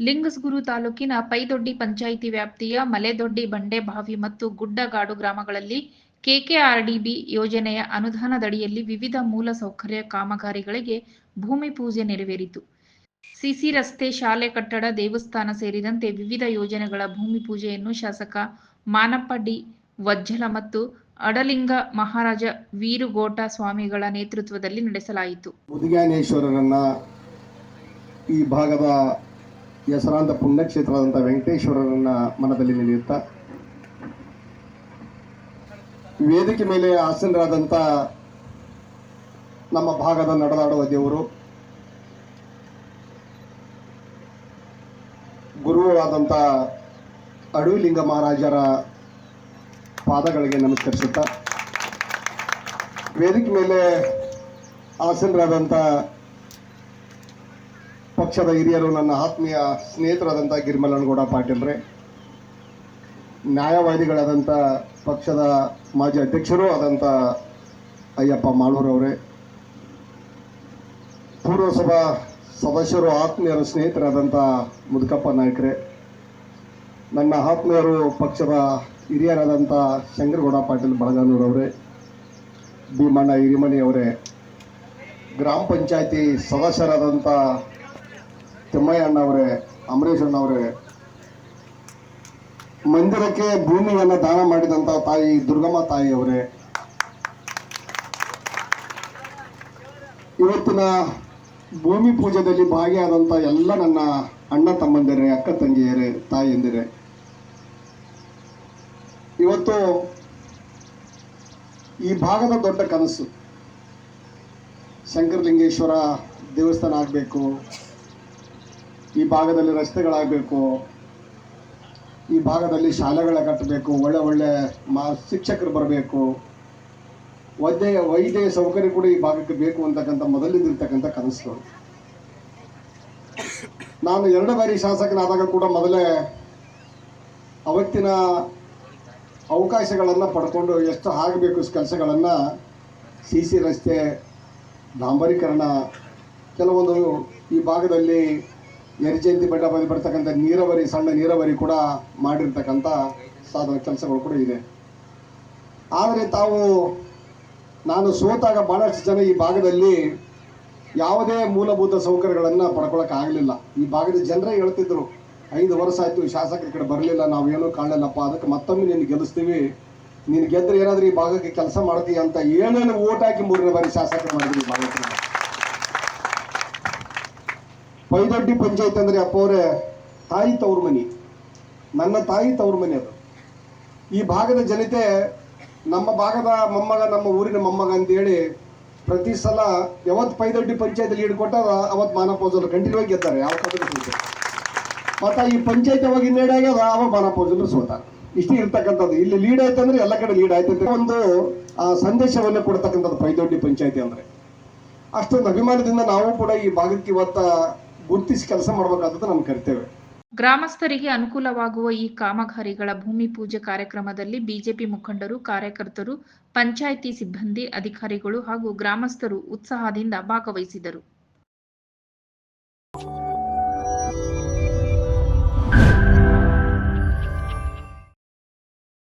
ಲಿಂಗಸ್ಗೂರು ತಾಲೂಕಿನ ಪೈದೊಡ್ಡಿ ಪಂಚಾಯಿತಿ ವ್ಯಾಪ್ತಿಯ ಮಲೆದೊಡ್ಡಿ ಬಂಡೆಬಾವಿ ಮತ್ತು ಗುಡ್ಡಗಾಡು ಗ್ರಾಮಗಳಲ್ಲಿ ಕೆಕೆಆರ್ಡಿಬಿ ಯೋಜನೆಯ ಅನುದಾನದಡಿಯಲ್ಲಿ ವಿವಿಧ ಮೂಲ ಸೌಕರ್ಯ ಕಾಮಗಾರಿಗಳಿಗೆ ಭೂಮಿ ಪೂಜೆ ನೆರವೇರಿತು. ಸಿಸಿ ರಸ್ತೆ, ಶಾಲೆ ಕಟ್ಟಡ, ದೇವಸ್ಥಾನ ಸೇರಿದಂತೆ ವಿವಿಧ ಯೋಜನೆಗಳ ಭೂಮಿ ಪೂಜೆಯನ್ನು ಶಾಸಕ ಮಾನಪ್ಪ ಡಿ ವಜ್ಜಲ ಮತ್ತು ಅಡಲಿಂಗ ಮಹಾರಾಜ ವೀರುಗೋಟ ಸ್ವಾಮಿಗಳ ನೇತೃತ್ವದಲ್ಲಿ ನಡೆಸಲಾಯಿತು. ಈ ಭಾಗದ ಹೆಸರಾಂತ ಪುಣ್ಯಕ್ಷೇತ್ರವಾದಂಥ ವೆಂಕಟೇಶ್ವರರನ್ನ ಮನದಲ್ಲಿ ನೆನೆಯುತ್ತಾ, ವೇದಿಕೆ ಮೇಲೆ ಆಸೀನರಾದಂಥ ನಮ್ಮ ಭಾಗದ ನಡೆದಾಡುವ ದೇವರು ಗುರುವಾದಂಥ ಅಡವಿಲಿಂಗ ಮಹಾರಾಜರ ಪಾದಗಳಿಗೆ ನಮಸ್ಕರಿಸುತ್ತಾ, ವೇದಿಕೆ ಮೇಲೆ ಆಸೀನರಾದಂಥ ಪಕ್ಷದ ಹಿರಿಯರು ನನ್ನ ಆತ್ಮೀಯ ಸ್ನೇಹಿತರಾದಂಥ ಗಿರಿಮಲ್ಲನಗೌಡ ಪಾಟೀಲ್ರೆ ನ್ಯಾಯವಾದಿಗಳಾದಂಥ ಪಕ್ಷದ ಮಾಜಿ ಅಧ್ಯಕ್ಷರು ಆದಂಥ ಅಯ್ಯಪ್ಪ ಮಾಳೂರವರೇ ಪೂರ್ವಸಭಾ ಸದಸ್ಯರು, ಆತ್ಮೀಯರು, ಸ್ನೇಹಿತರಾದಂಥ ಮುದುಕಪ್ಪ ನಾಯಕರೇ, ನನ್ನ ಆತ್ಮೀಯರು ಪಕ್ಷದ ಹಿರಿಯರಾದಂಥ ಶಂಕರಗೌಡ ಪಾಟೀಲ್ ಬಳಗಾನೂರವರೇ ಭೀಮಣ್ಣ ಹಿರಿಮನಿಯವರೇ ಗ್ರಾಮ ಪಂಚಾಯತಿ ಸದಸ್ಯರಾದಂಥ ತಿಮ್ಮಯ್ಯ ಅಣ್ಣವರೇ ಅಂಬರೀಷ್ ಅಣ್ಣವರೇ, ಮಂದಿರಕ್ಕೆ ಭೂಮಿಯನ್ನು ದಾನ ಮಾಡಿದಂಥ ತಾಯಿ ದುರ್ಗಮ್ಮ ತಾಯಿಯವರೇ. ಇವತ್ತಿನ ಭೂಮಿ ಪೂಜೆಯಲ್ಲಿ ಭಾಗಿಯಾದಂಥ ಎಲ್ಲ ನನ್ನ ಅಣ್ಣ ತಮ್ಮಂದಿರೇ, ಅಕ್ಕ ತಂಗಿಯರೇ ತಾಯಿಯಂದಿರೇ ಇವತ್ತು ಈ ಭಾಗದ ದೊಡ್ಡ ಕನಸು. ಶಂಕರಲಿಂಗೇಶ್ವರ ದೇವಸ್ಥಾನ ಆಗಬೇಕು. ಈ ಭಾಗದಲ್ಲಿ ರಸ್ತೆಗಳಾಗಬೇಕು, ಈ ಭಾಗದಲ್ಲಿ ಶಾಲೆಗಳ ಕಟ್ಟಬೇಕು, ಒಳ್ಳೆ ಒಳ್ಳೆ ಮಾ, ಶಿಕ್ಷಕರು ಬರಬೇಕು. ವೈದ್ಯ ವೈದ್ಯ ಸೌಕರ್ಯ ಕೂಡ ಈ ಭಾಗಕ್ಕೆ ಬೇಕು ಅಂತಕ್ಕಂಥ ಮೊದಲಿದ್ದಿರ್ತಕ್ಕಂಥ ಕನಸುಗಳು. ನಾನು ಎರಡು ಬಾರಿ ಶಾಸಕನಾದಾಗ ಕೂಡ ಮೊದಲೇ ಅವತ್ತಿನ ಅವಕಾಶಗಳನ್ನು ಪಡ್ಕೊಂಡು ಎಷ್ಟು ಆಗಬೇಕು ಕೆಲಸಗಳನ್ನು ಸಿ ಸಿ ರಸ್ತೆ, ಡಾಂಬರೀಕರಣ, ಕೆಲವೊಂದು ಈ ಭಾಗದಲ್ಲಿ ಎರ್ಜಂತಿ ಬೆಟ್ಟ ಬಳಿ ಬರ್ತಕ್ಕಂಥ ನೀರಾವರಿ, ಸಣ್ಣ ನೀರಾವರಿ ಕೂಡ ಮಾಡಿರ್ತಕ್ಕಂಥ ಸಾಧನ ಕೆಲಸಗಳು ಕೂಡ ಇದೆ. ಆದರೆ ತಾವು, ನಾನು ಸೋತಾಗ ಭಾಳಷ್ಟು ಜನ ಈ ಭಾಗದಲ್ಲಿ ಯಾವುದೇ ಮೂಲಭೂತ ಸೌಕರ್ಯಗಳನ್ನು ಆಗಲಿಲ್ಲ. ಈ ಭಾಗದ ಜನರೇ ಹೇಳ್ತಿದ್ರು, ಐದು ವರ್ಷ ಆಯಿತು, ಶಾಸಕರ ಕಡೆ ಬರಲಿಲ್ಲ, ನಾವೇನು ಕಾಣಲಿಲ್ಲಪ್ಪ, ಅದಕ್ಕೆ ಮತ್ತೊಮ್ಮೆ ನೀನು ಗೆಲ್ಲಿಸ್ತೀವಿ. ನೀನು ಗೆದ್ರೆ ಏನಾದರೂ ಈ ಭಾಗಕ್ಕೆ ಕೆಲಸ ಮಾಡ್ತೀಯ ಅಂತ ಏನೇನು ಓಟ್ ಹಾಕಿ ಮೂರನೇ ಬಾರಿ ಶಾಸಕರು ಮಾಡಿದ್ರು ಈ ಭಾಗಕ್ಕೆ ಪೈದೊಡ್ಡಿ ಪಂಚಾಯತ್ ಅಂದರೆ ಅಪ್ಪ ಅವರೇ ತಾಯಿ ತವ್ರ ಮನಿ. ನನ್ನ ತಾಯಿ ತವ್ರ ಮನೆ ಅದು. ಈ ಭಾಗದ ಜನತೆ ನಮ್ಮ ಭಾಗದ ಮೊಮ್ಮಗ ನಮ್ಮ ಊರಿನ ಮೊಮ್ಮಗ ಅಂತೇಳಿ ಪ್ರತಿ ಸಲ ಯಾವತ್ತು ಪೈದೊಡ್ಡಿ ಪಂಚಾಯತ್ ಲೀಡ್ ಕೊಟ್ಟಾಗ ಅವತ್ತು ಮಾನಪೋಜಲು ಕಂಟಿನ್ಯೂ ಆಗಿ ಗೆದ್ದಾರೆ ಯಾವ ಕಥೆ ಮತ್ತು ಈ ಪಂಚಾಯತ್ ಅವಾಗ ಇನ್ನೇಡ್ ಆಗ್ಯದ ಅವ ಮಾನಪೋಜಲು ಸೋತ. ಇಷ್ಟೇ ಇರ್ತಕ್ಕಂಥದ್ದು. ಇಲ್ಲಿ ಲೀಡ್ ಆಯ್ತು ಅಂದ್ರೆ ಎಲ್ಲ ಕಡೆ ಲೀಡ್ ಆಯ್ತು ಒಂದು ಆ, ಸಂದೇಶವನ್ನು ಕೊಡ್ತಕ್ಕಂಥದ್ದು ಪೈದೊಡ್ಡಿ ಪಂಚಾಯತಿ ಅಂದರೆ. ಅಷ್ಟೊಂದು ಅಭಿಮಾನದಿಂದ ನಾವು ಕೂಡ ಈ ಭಾಗಕ್ಕೆ ಇವತ್ತ ಗುರುತಿಸಿ ಕೆಲಸ ಮಾಡಬೇಕಾದದ್ದು ನಮ್ಮ ಕರ್ತವ್ಯ. ಗ್ರಾಮಸ್ಥರಿಗೆ ಅನುಕೂಲವಾಗುವ ಈ ಕಾಮಗಾರಿಗಳ ಭೂಮಿ ಪೂಜೆ ಕಾರ್ಯಕ್ರಮದಲ್ಲಿ ಬಿಜೆಪಿ ಮುಖಂಡರು, ಕಾರ್ಯಕರ್ತರು, ಪಂಚಾಯಿತಿ ಸಿಬ್ಬಂದಿ, ಅಧಿಕಾರಿಗಳು ಹಾಗೂ ಗ್ರಾಮಸ್ಥರು ಉತ್ಸಾಹದಿಂದ ಭಾಗವಹಿಸಿದರು.